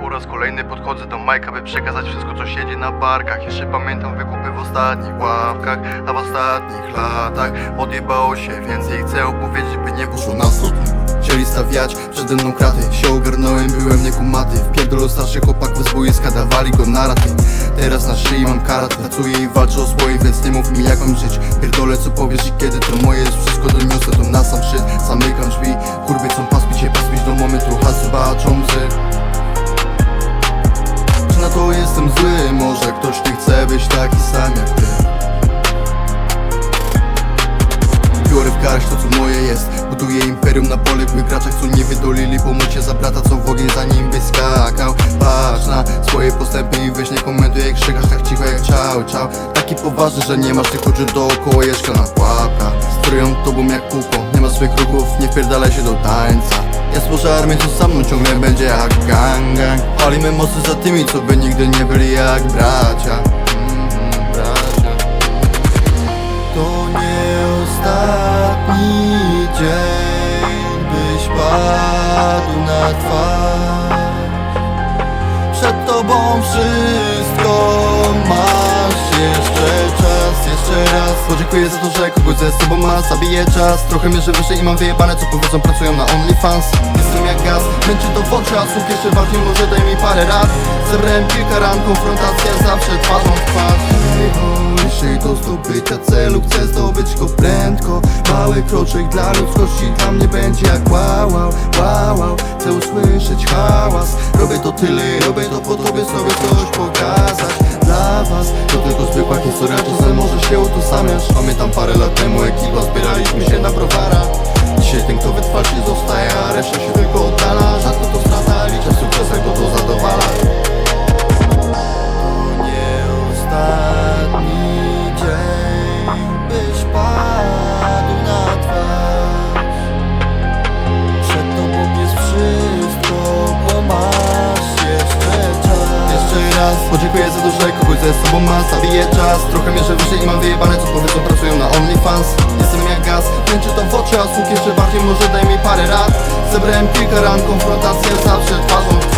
Po raz kolejny podchodzę do Majka, by przekazać wszystko co siedzi na barkach. Jeszcze pamiętam wykupy w ostatnich ławkach A w ostatnich latach odjebało się więcej. Chcę opowiedzieć, by nie poszło na stód Chcieli stawiać przede mną kraty. Się ogarnąłem, byłem niekumaty Wpierdol starszych chłopaków z boiska, dawali go na raty. Teraz na szyi mam karat. Pracuję i walczę o swoje, więc nie mów mi jak mam żyć. Pierdolę co powiesz i kiedy to moje. Jest Wszystko doniosę to na sam szczyt. Zamykam jestem zły? Może ktoś nie chce być taki sam jak ty. Biorę w garść to co moje jest. Buduję imperium na poległych graczach Co nie wydolili pomóżcie za brata Co w ogień zanim byś skakał. Patrz na swoje postępy i weź nie komentuj Jak krzykasz tak cicho jak czał czał Taki poważny, że nie masz tych oczu dookoła Jeszka na pułapka. Sterują tobą jak kółko. Nie ma złych ruchów, nie wpierdalaj się do tańca ja stworzę armię, co za mną ciągle będzie jak gang, gang. Palimy mosty za tymi, co by nigdy nie byli jak bracia. Mm, to nie ostatni dzień, byś padł na twarz. Przed tobą wszystko raz Podziękuję za to, że kogoś ze sobą ma, zabije czas. Trochę mierzę wyżej i mam wyjebane, co powiedzą, pracują na OnlyFans. Jestem jak gaz, męczy to w słuch jeszcze bardziej może daj mi parę rat Zebrałem kilka ran, konfrontacja zawsze twarzą w twarz. Jeśli do zdobycia celu chcę zdobyć go prędko. Mały kroczek dla ludzkości dla mnie będzie jak wow, wow, wow, wow. Chcę usłyszeć hałas. Robię to tyle, robię to po tobie sobie coś pokazać Dla was. To tylko zwykła historia, może się utożsamiasz. Pamiętam parę lat temu ekipa zbieraliśmy się na browara. Dzisiaj ten kto wytrwaczy zostaje, a reszta się za że kogoś ze sobą ma. Zabiję czas, trochę mierzę wyżej i mam wyjebane Co powiedzą, pracują na OnlyFans. Jestem jak gaz, męczy to w oczy, a słuch jeszcze bardziej Może daj mi parę rad. Zebrałem kilka ran, konfrontacja zawsze twarzą